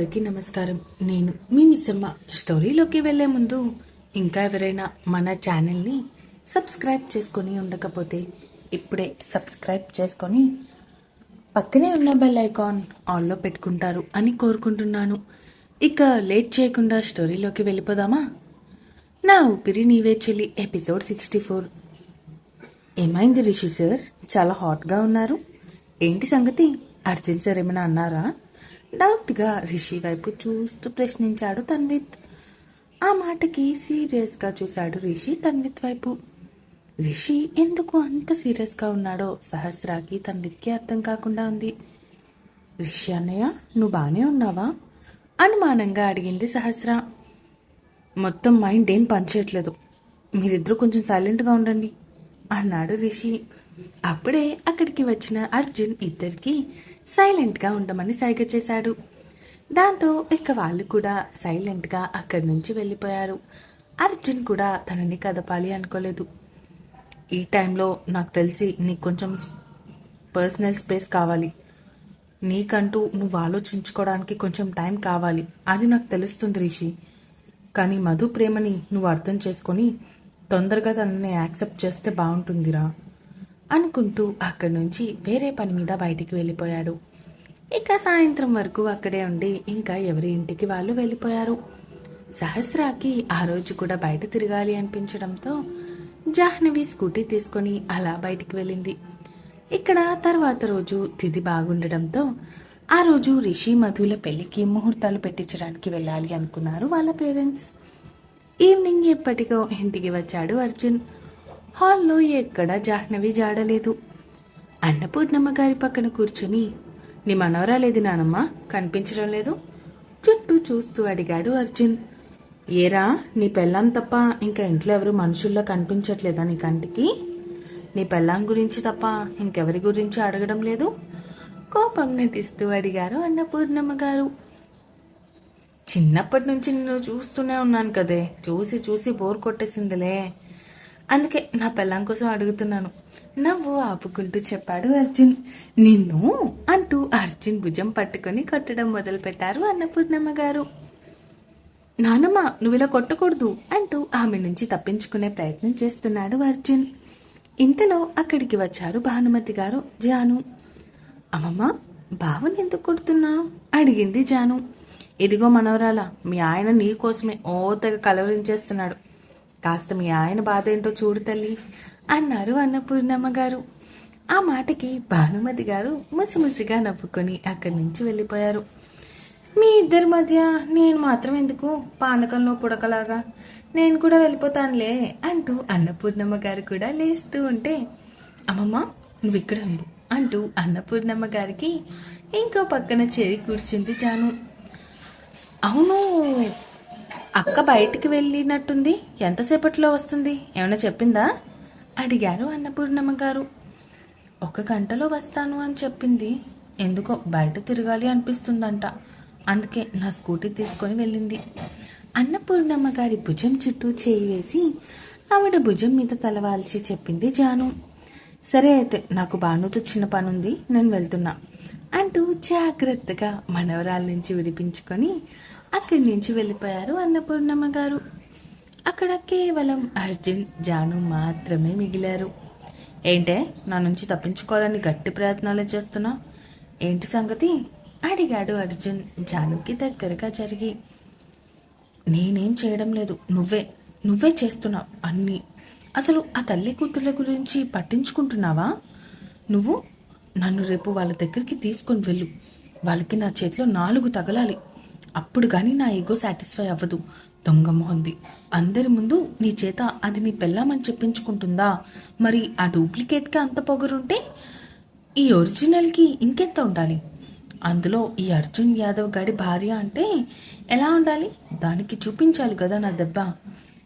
అందరికీ నమస్కారం. నేను మీ మిస్సమ్మ స్టోరీలోకి వెళ్ళే ముందు ఇంకా ఎవరైనా మన ఛానల్ని సబ్స్క్రైబ్ చేసుకొని ఉండకపోతే ఇప్పుడే సబ్స్క్రైబ్ చేసుకొని పక్కనే ఉన్న బెల్ ఐకాన్ ఆల్లో పెట్టుకుంటారు అని కోరుకుంటున్నాను. ఇక లేట్ చేయకుండా స్టోరీలోకి వెళ్ళిపోదామా? నా ఊపిరి నీవే చెల్లి. Episode sixty four. ఏమైంది రిషి సార్? చాలా హాట్గా ఉన్నారు. ఏంటి సంగతి? అర్జున్ సార్ ఏమైనా అన్నారా? డౌట్గా రిషి వైపు చూస్తూ ప్రశ్నించాడు తన్విత్. ఆ మాటకి సీరియస్గా చూశాడు రిషి తన్విత్ వైపు. రిషి ఎందుకు అంత సీరియస్గా ఉన్నాడో సహస్రాకి తన్విత్కి అర్థం కాకుండా ఉంది. రిషి అన్నయ్య నువ్వు బాగానే ఉన్నావా? అనుమానంగా అడిగింది సహస్ర. మొత్తం మైండ్ ఏం పనిచేయట్లేదు. మీరిద్దరూ కొంచెం సైలెంట్గా ఉండండి అన్నాడు రిషి. అప్పుడే అక్కడికి వచ్చిన అర్జున్ ఇద్దరికి సైలెంట్గా ఉండమని సైగ చేశాడు. దాంతో ఇక వాళ్ళు కూడా సైలెంట్గా అక్కడి నుంచి వెళ్ళిపోయారు. అర్జున్ కూడా తనని కదపాలి అనుకోలేదు. ఈ టైంలో నాకు తెలిసి నీకు కొంచెం పర్సనల్ స్పేస్ కావాలి. నీకంటూ నువ్వు ఆలోచించుకోవడానికి కొంచెం టైం కావాలి. అది నాకు తెలుస్తుంది రిషి. కానీ మధు ప్రేమని నువ్వు అర్థం చేసుకొని తొందరగా తనని యాక్సెప్ట్ చేస్తే బాగుంటుందిరా. అనుకుంటూ అక్కడి నుంచి వేరే పని మీద బయటికి వెళ్ళిపోయాడు. ఇక సాయంత్రం వరకు అక్కడే ఉండి ఇంకా ఎవరి ఇంటికి వాళ్ళు వెళ్ళిపోయారు. సహస్రాకి ఆ రోజు కూడా బయట తిరగాలి అనిపించడంతో జాహ్నవి స్కూటీ తీసుకొని అలా బయటికి వెళ్ళింది. ఇక్కడ తర్వాత రోజు తిథి బాగుండడంతో ఆ రోజు రిషి మధుల పెళ్ళికి ముహూర్తాలు పెట్టించడానికి వెళ్ళాలి అనుకున్నారు వాళ్ళ పేరెంట్స్. ఈవినింగ్ ఎప్పటికో ఇంటికి వచ్చాడు అర్జున్. హాల్లో ఎక్కడా జాహ్నవి జాడలేదు. అన్నపూర్ణమ్మ గారి పక్కన కూర్చొని నీ మనవరాలేది నానమ్మ? కనిపించడం లేదు? చుట్టూ చూస్తూ అడిగాడు అర్జున్. ఏరా నీ పెళ్ళాం తప్ప ఇంకా ఇంట్లో ఎవరు మనుషుల్లో కనిపించట్లేదా నీ కంటికి? నీ పెళ్ళాం గురించి తప్ప ఇంకెవరి గురించి అడగడం లేదు? కోపం నటిస్తూ అడిగారు అన్నపూర్ణమ్మ గారు. చిన్నప్పటి నుంచి నిన్ను చూస్తూనే ఉన్నాను కదే. చూసి చూసి బోర్ కొట్టేసిందిలే. అందుకే నా పెళ్ళాం కోసం అడుగుతున్నాను. నవ్వు ఆపుకుంటూ చెప్పాడు అర్జున్. నిన్ను అంటూ అర్జున్ భుజం పట్టుకొని కొట్టడం మొదలుపెట్టారు అన్నపూర్ణమ్మ గారు. నానమ్మ నువ్విలా కొట్టకూడదు అంటూ ఆమె నుంచి తప్పించుకునే ప్రయత్నం చేస్తున్నాడు అర్జున్. ఇంతలో అక్కడికి వచ్చారు భానుమతి గారు జాను. అమ్మమ్మ బావని ఎందుకు కొడుతున్నావు అడిగింది జాను. ఇదిగో మనవరాల మీ ఆయన నీ కోసమే ఓ తెగ కలవరించేస్తున్నాడు. కాస్త మీ ఆయన బాధ ఏంటో చూడు తల్లి అన్నారు అన్నపూర్ణమ్మ గారు ఆ మాటకి భానుమతి గారు ముసిముసిగా నవ్వుకొని అక్కడి నుంచి వెళ్ళిపోయారు. మీ ఇద్దరి మధ్య నేను మాత్రం ఎందుకు పానకంలో పుడకలాగా? నేను కూడా వెళ్ళిపోతానులే అంటూ అన్నపూర్ణమ్మ గారు కూడా లేస్తూ ఉంటే అమ్మమ్మ నువ్వు ఇక్కడ ఉండు అంటూ అన్నపూర్ణమ్మ గారికి ఇంకో పక్కన చేరి కూర్చుంది జాను. అవును అక్క బయటికి వెళ్ళినట్టుంది. ఎంతసేపట్లో వస్తుంది? ఏమైనా చెప్పిందా? అడిగారు అన్నపూర్ణమ్మ గారు. ఒక గంటలో వస్తాను అని చెప్పింది. ఎందుకో బయట తిరగాలి అనిపిస్తుందంట. అందుకే నా స్కూటీ తీసుకొని వెళ్ళింది. అన్నపూర్ణమ్మ గారి భుజం చుట్టూ చేయి వేసి ఆవిడ భుజం మీద తలవాల్చి చెప్పింది జాను. సరే అయితే నాకు భానుతో చిన్న పనుంది. నేను వెళ్తున్నా అంటూ జాగ్రత్తగా మనవరాల నుంచి విడిపించుకొని అక్కడి నుంచి వెళ్ళిపోయారు అన్నపూర్ణమ్మ గారు. అక్కడ కేవలం అర్జున్ జాను మాత్రమే మిగిలారు. ఏంటే నా నుంచి తప్పించుకోవాలని గట్టి ప్రయత్నాలు చేస్తున్నా? ఏంటి సంగతి? అడిగాడు అర్జున్ జానుకి దగ్గరగా జరిగి. నేనేం చేయడం లేదు నువ్వే నువ్వే చేస్తున్నావు అన్నీ. అసలు ఆ తల్లి కూతుర్ల గురించి పట్టించుకుంటున్నావా? నువ్వు నన్ను రేపు వాళ్ళ దగ్గరికి తీసుకొని వెళ్ళు. వాళ్ళకి నా చేతిలో నాలుగు తగలాలి. అప్పుడు కానీ నా ఈగో సాటిస్ఫై అవ్వదు. దొంగ మొహంది. అందరి ముందు నీ చేత అది నీ పెళ్ళామని చెప్పించుకుంటుందా? మరి ఆ డూప్లికేట్కి అంత పొగరుంటే? ఈ ఒరిజినల్కి ఇంకెంత ఉండాలి? అందులో ఈ అర్జున్ యాదవ్ గాడి భార్య అంటే ఎలా ఉండాలి? దానికి చూపించాలి కదా నా దెబ్బ.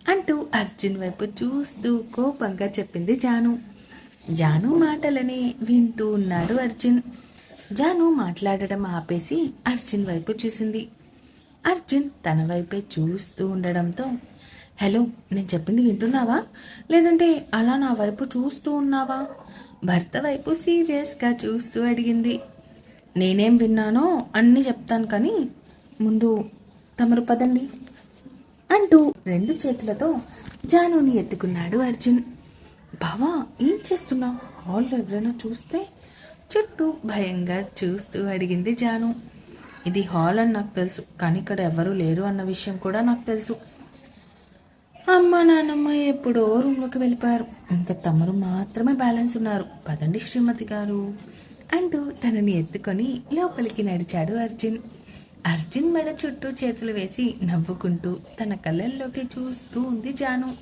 అంటూ అర్జున్ వైపు చూస్తూ కోపంగా చెప్పింది జాను. జాను మాటలని వింటూ ఉన్నాడు అర్జున్. జాను మాట్లాడడం ఆపేసి అర్జున్ వైపు చూసింది. అర్జున్ తన వైపే చూస్తూ ఉండడంతో హలో నేను చెప్పింది వింటున్నావా? లేదంటే అలా నా వైపు చూస్తూ ఉన్నావా? భర్త వైపు సీరియస్గా చూస్తూ అడిగింది. నేనేం విన్నానో అన్నీ చెప్తాను కానీ ముందు తమరు పదండి అంటూ రెండు చేతులతో జానుని ఎత్తుకున్నాడు అర్జున్. బావా ఏం చేస్తున్నావు? హాల్లో ఎవరైనా చూస్తే? చుట్టూ భయంగా చూస్తూ అడిగింది జాను. ఇది హాల్ అని నాకు తెలుసు కానీ ఇక్కడ ఎవరూ లేరు అన్న విషయం కూడా నాకు తెలుసు. అమ్మ నాన్నమ్మ ఎప్పుడో రూమ్లోకి వెళ్ళిపోయారు. ఇంకా తమరు మాత్రమే బ్యాలెన్స్ ఉన్నారు. పదండి శ్రీమతి గారు. అంటూ తనని ఎత్తుకొని లోపలికి నడిచాడు అర్జున్. అర్జున్ మెడ చుట్టూ చేతులు వేసి నవ్వుకుంటూ తన కళ్ళల్లోకి చూస్తూ ఉంది జాను.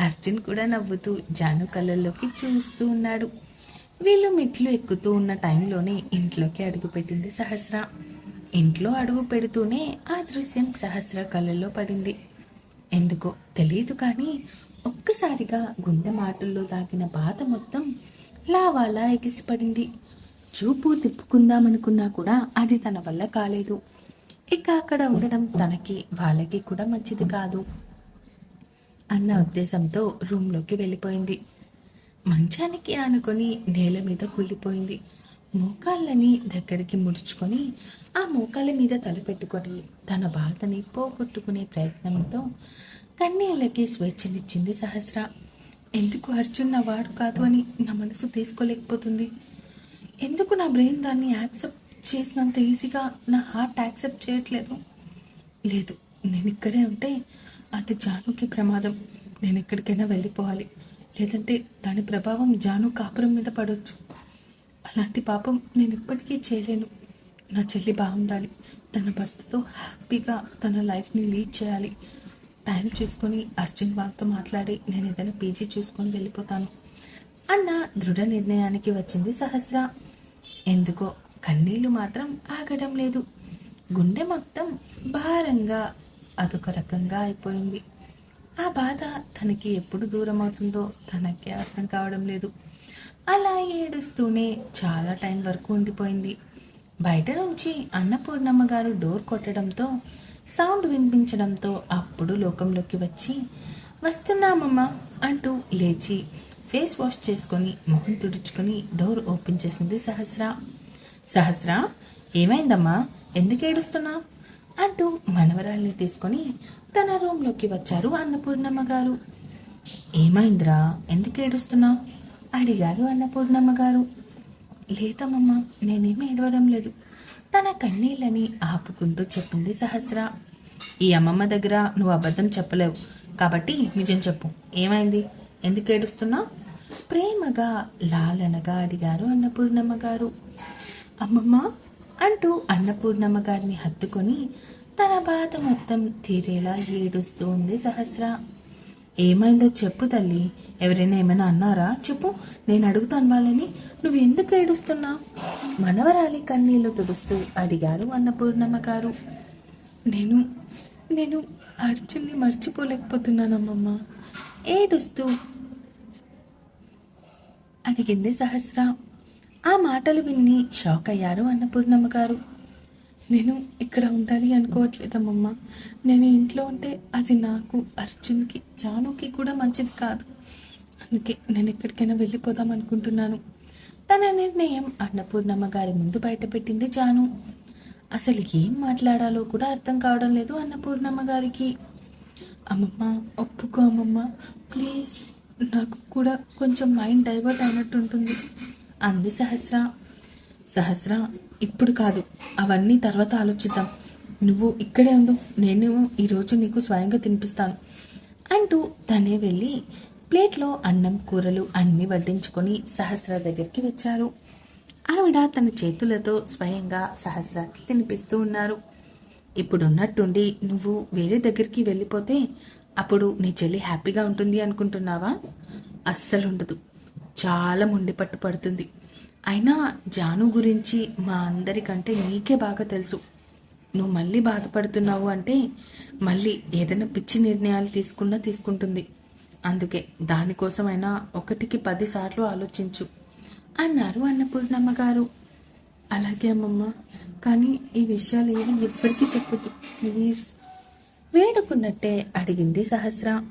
అర్జున్ కూడా నవ్వుతూ జాను కళ్ళల్లోకి చూస్తూ ఉన్నాడు. వీళ్ళు మెట్లు ఎక్కుతూ ఉన్న టైంలోనే ఇంట్లోకి అడుగుపెట్టింది సహస్ర. ఇంట్లో అడుగు పెడుతూనే ఆ దృశ్యం సహస్ర కళ్ళల్లో పడింది. ఎందుకో తెలియదు కానీ ఒక్కసారిగా గుండె మాటల్లో దాగిన బాధ మొత్తం లావాలా ఎగిసిపడింది. చూపు తిప్పుకుందామనుకున్నా కూడా అది తన వల్ల కాలేదు. ఇక అక్కడ ఉండడం తనకి వాళ్ళకి కూడా మంచిది కాదు అన్న ఉద్దేశంతో రూమ్లోకి వెళ్ళిపోయింది. మంచానికి ఆనుకొని నేల మీద కూలిపోయింది. మోకాళ్ళని దగ్గరికి ముడుచుకొని ఆ మోకాళ్ళ మీద తలపెట్టుకొని తన బాధని పోగొట్టుకునే ప్రయత్నంతో కన్నీళ్ళకి స్వేచ్ఛనిచ్చింది సహస్ర. ఎందుకు అర్జున్ నా వాడు కాదు అని నా మనసు తీసుకోలేకపోతుంది? ఎందుకు నా బ్రెయిన్ దాన్ని యాక్సెప్ట్ చేసినంత ఈజీగా నా హార్ట్ యాక్సెప్ట్ చేయట్లేదు? లేదు నేను ఇక్కడే ఉంటే అది జానుకి ప్రమాదం. నేను ఎక్కడికైనా వెళ్ళిపోవాలి. లేదంటే దాని ప్రభావం జాను కాపురం మీద పడవచ్చు అలాంటి పాపం నేను ఇప్పటికీ చేయలేను. నా చెల్లి బాగుండాలి. తన భర్తతో హ్యాపీగా తన లైఫ్ని లీడ్ చేయాలి. టైం చూసుకొని అర్జున్ వాళ్ళతో మాట్లాడి నేను ఏదైనా పీజీ చూసుకొని వెళ్ళిపోతాను. అన్న దృఢ నిర్ణయానికి వచ్చింది సహస్ర. ఎందుకో కన్నీళ్ళు మాత్రం ఆగడం లేదు. గుండె మొత్తం భారంగా అదొక రకంగా అయిపోయింది. ఆ బాధ తనకి ఎప్పుడు దూరం అవుతుందో తనకే అర్థం కావడం లేదు. అలా ఏడుస్తూనే చాలా టైం వరకు ఉండిపోయింది. బయట నుంచి అన్నపూర్ణమ్మ గారు డోర్ కొట్టడంతో సౌండ్ వినిపించడంతో అప్పుడు లోకంలోకి వచ్చి వస్తున్నామమ్మా అంటూ లేచి ఫేస్ వాష్ చేసుకొని మొహం తుడుచుకొని డోర్ ఓపెన్ చేసింది సహస్ర. సహస్ర ఏమైందమ్మా? ఎందుకు ఏడుస్తున్నా అంటూ మనవరాల్ని తీసుకొని తన రూమ్లోకి వచ్చారు అన్నపూర్ణమ్మ గారు. ఏమైందిరా? ఎందుకు ఏడుస్తున్నావు? అడిగారు అన్నపూర్ణమ్మ గారు. లేదమ్మమ్మ నేనేమి ఏడవడం లేదు. తన కన్నీళ్ళని ఆపుకుంటూ చెప్పింది సహస్ర. ఈ అమ్మమ్మ దగ్గర నువ్వు అబద్ధం చెప్పలేవు. కాబట్టి నిజం చెప్పు. ఏమైంది? ఎందుకు ఏడుస్తున్నావు? ప్రేమగా లాలనగా అడిగారు అన్నపూర్ణమ్మ గారు. అమ్మమ్మ అంటూ అన్నపూర్ణమ్మ గారిని హత్తుకొని తన బాధ మొత్తం తీరేలా ఏడుస్తూ ఉంది సహస్ర. ఏమైందో చెప్పు తల్లి. ఎవరైనా ఏమైనా అన్నారా? చెప్పు. నేను అడుగుతాను వాళ్ళని. నువ్వు ఎందుకు ఏడుస్తున్నావు? మనవరాలి కన్నీళ్ళు తుడుస్తూ అడిగారు అన్నపూర్ణమ్మ గారు. నేను నేను అర్జున్ని మర్చిపోలేకపోతున్నానమ్మమ్మ. ఏడుస్తూ అడిగింది సహస్ర. ఆ మాటలు విని షాక్ అయ్యారు అన్నపూర్ణమ్మ గారు. నేను ఇక్కడ ఉండాలి అనుకోవట్లేదమ్మమ్మ. నేను ఇంట్లో ఉంటే అది నాకు అర్జున్కి జానుకి కూడా మంచిది కాదు. అందుకే నేను ఎక్కడికైనా వెళ్ళిపోదాం అనుకుంటున్నాను. తన నిర్ణయం అన్నపూర్ణమ్మ గారి ముందు బయటపెట్టింది జాను. అసలు ఏం మాట్లాడాలో కూడా అర్థం కావడం లేదు అన్నపూర్ణమ్మ గారికి. అమ్మమ్మ ఒప్పుకో అమ్మమ్మ. ప్లీజ్ నాకు కూడా కొంచెం మైండ్ డైవర్ట్ అయినట్టు ఉంటుంది అంది సహస్ర. సహస్ర ఇప్పుడు కాదు. అవన్నీ తర్వాత ఆలోచిద్దాం. నువ్వు ఇక్కడే ఉండు. నేను ఈరోజు నీకు స్వయంగా తినిపిస్తాను. అంటూ తనే వెళ్ళి ప్లేట్లో అన్నం కూరలు అన్నీ వడ్డించుకొని సహస్ర దగ్గరికి వచ్చారు. ఆవిడ తన చేతులతో స్వయంగా సహస్రాకి తినిపిస్తూ ఉన్నారు. ఇప్పుడున్నట్టుండి నువ్వు వేరే దగ్గరికి వెళ్ళిపోతే అప్పుడు నీ చెల్లి హ్యాపీగా ఉంటుంది అనుకుంటున్నావా? అస్సలు ఉండదు చాలా ముండి పట్టు పడుతుంది. అయినా జాను గురించి మా అందరికంటే నీకే బాగా తెలుసు. నువ్వు మళ్ళీ బాధపడుతున్నావు అంటే మళ్ళీ ఏదైనా పిచ్చి నిర్ణయాలు తీసుకున్నా తీసుకుంటుంది. అందుకే దానికోసమైనా ఒకటికి పదిసార్లు ఆలోచించు అన్నారు అన్నపూర్ణమ్మ గారు అలాగే అమ్మమ్మ కానీ ఈ విషయాలు ఏవి ఎవ్వరికీ చెప్పదు ప్లీజ్. వేడుకున్నట్టే అడిగింది సహస్ర.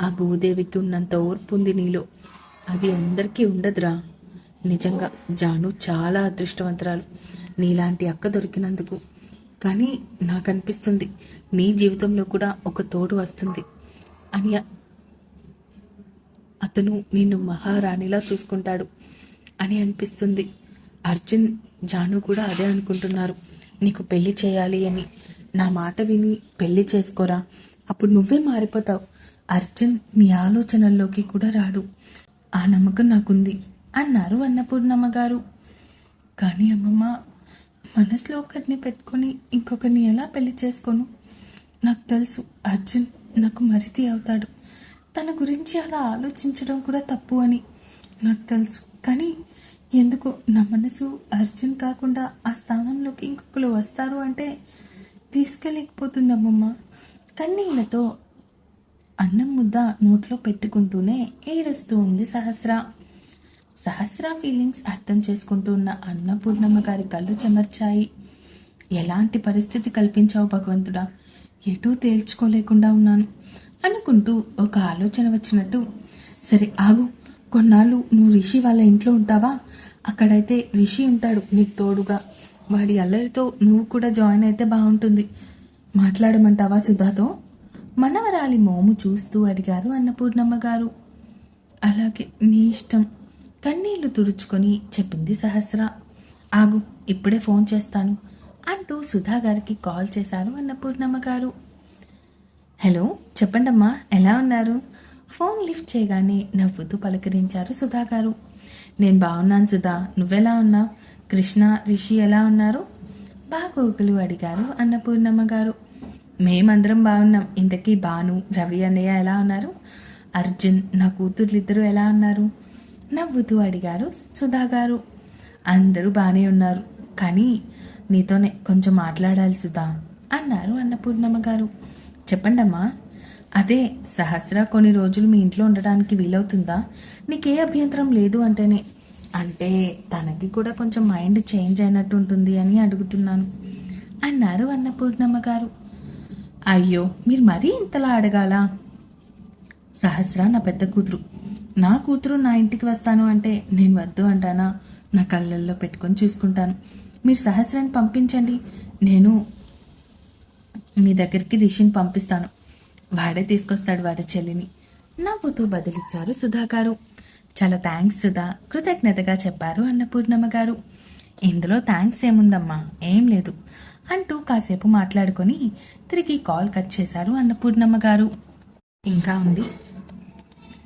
ఆ భూదేవికి ఉన్నంత ఓర్పు ఉంది నీలో. అది అందరికీ ఉండదురా. నిజంగా జాను చాలా అదృష్టవంతురాలు. నీలాంటి అక్క దొరికినందుకు. కానీ నాకు అనిపిస్తుంది నీ జీవితంలో కూడా ఒక తోడు వస్తుంది. అని అతను నిన్ను మహారాణిలా చూసుకుంటాడు అని అనిపిస్తుంది. అర్జున్ జాను కూడా అదే అనుకుంటున్నారు. నీకు పెళ్ళి చేయాలి అని. నా మాట విని పెళ్ళి చేసుకోరా. అప్పుడు నువ్వే మారిపోతావు. అర్జున్ నీ ఆలోచనల్లోకి కూడా రాడు. ఆ నమ్మకం నాకుంది. అన్నారు అన్నపూర్ణమ్మ గారు. కానీ అమ్మమ్మ మనసులో ఒకరిని పెట్టుకొని ఇంకొకరిని ఎలా పెళ్ళి చేసుకోను? నాకు తెలుసు అర్జున్ నాకు మరిది అవుతాడు. తన గురించి అలా ఆలోచించడం కూడా తప్పు అని నాకు తెలుసు. కానీ ఎందుకు నా మనసు అర్జున్ కాకుండా ఆ స్థానంలోకి ఇంకొకరు వస్తారు అంటే తీసుకెళ్ళకపోతుంది అమ్మమ్మ. కన్నీళ్ళతో అన్నం ముద్ద నోట్లో పెట్టుకుంటూనే ఏడుస్తూ ఉంది సహస్ర. సహస్ర ఫీలింగ్స్ అర్థం చేసుకుంటూ ఉన్న అన్నపూర్ణమ్మ గారి కళ్ళు చెమర్చాయి. ఎలాంటి పరిస్థితి కల్పించావు భగవంతుడా? ఎటూ తేల్చుకోలేకుండా ఉన్నాను. అనుకుంటూ ఒక ఆలోచన వచ్చినట్టు సరే ఆగు కొన్నాళ్ళు నువ్వు రిషి వాళ్ళ ఇంట్లో ఉంటావా? అక్కడైతే రిషి ఉంటాడు నీకు తోడుగా. వాడి అల్లరితో నువ్వు కూడా జాయిన్ అయితే బాగుంటుంది. మాట్లాడమంటావా సుధాతో? మనవరాలి మోము చూస్తూ అడిగారు అన్నపూర్ణమ్మ గారు. అలాగే నీ ఇష్టం. కన్నీళ్ళు తుడుచుకొని చెప్పింది సహస్ర. ఆగు ఇప్పుడే ఫోన్ చేస్తాను అంటూ సుధా గారికి కాల్ చేశారు అన్నపూర్ణమ్మ గారు. హలో చెప్పండమ్మా ఎలా ఉన్నారు? ఫోన్ లిఫ్ట్ చేయగానే నవ్వుతూ పలకరించారు సుధా గారు. నేను బాగున్నాను సుధా నువ్వెలా ఉన్నావు కృష్ణ రిషి ఎలా ఉన్నారు? బాగోగులు అడిగారు అన్నపూర్ణమ్మ గారు. మేమందరం బాగున్నాం ఇంతకీ భాను రవి అన్నయ్య ఎలా ఉన్నారు? అర్జున్ నా కూతుర్లిద్దరూ ఎలా ఉన్నారు? నవ్వుతూ అడిగారు సుధా గారు. అందరూ బాగానే ఉన్నారు కానీ నీతోనే కొంచెం మాట్లాడాలి సుధా అన్నారు అన్నపూర్ణమ్మ గారు. చెప్పండమ్మా అదే సహస్ర కొన్ని రోజులు మీ ఇంట్లో ఉండడానికి వీలవుతుందా? నీకే అభ్యంతరం లేదు అంటేనే. అంటే తనకి కూడా కొంచెం మైండ్ చేంజ్ అయినట్టు ఉంటుంది అని అడుగుతున్నాను అన్నారు అన్నపూర్ణమ్మ గారు. అయ్యో మీరు మరీ ఇంతలా అడగాల? సహస్ర నా పెద్ద కూతురు నా కూతురు నా ఇంటికి వస్తాను అంటే నేను వద్దు అంటానా? నా కళ్ళల్లో పెట్టుకొని చూసుకుంటాను. మీరు సహస్రాన్ని పంపించండి. నేను మీ దగ్గరికి రిషిని పంపిస్తాను. వాడే తీసుకొస్తాడు వాడి చెల్లిని. నవ్వుతూ బదిలిచ్చారు సుధా గారు చాలా థ్యాంక్స్ సుధా. కృతజ్ఞతగా చెప్పారు అన్నపూర్ణమ్మ గారు. ఇందులో థ్యాంక్స్ ఏముందమ్మా? ఏం లేదు అంటూ కాసేపు మాట్లాడుకొని తిరిగి కాల్ కట్ చేశారు అన్నపూర్ణమ్మ గారు. ఇంకా ఉంది.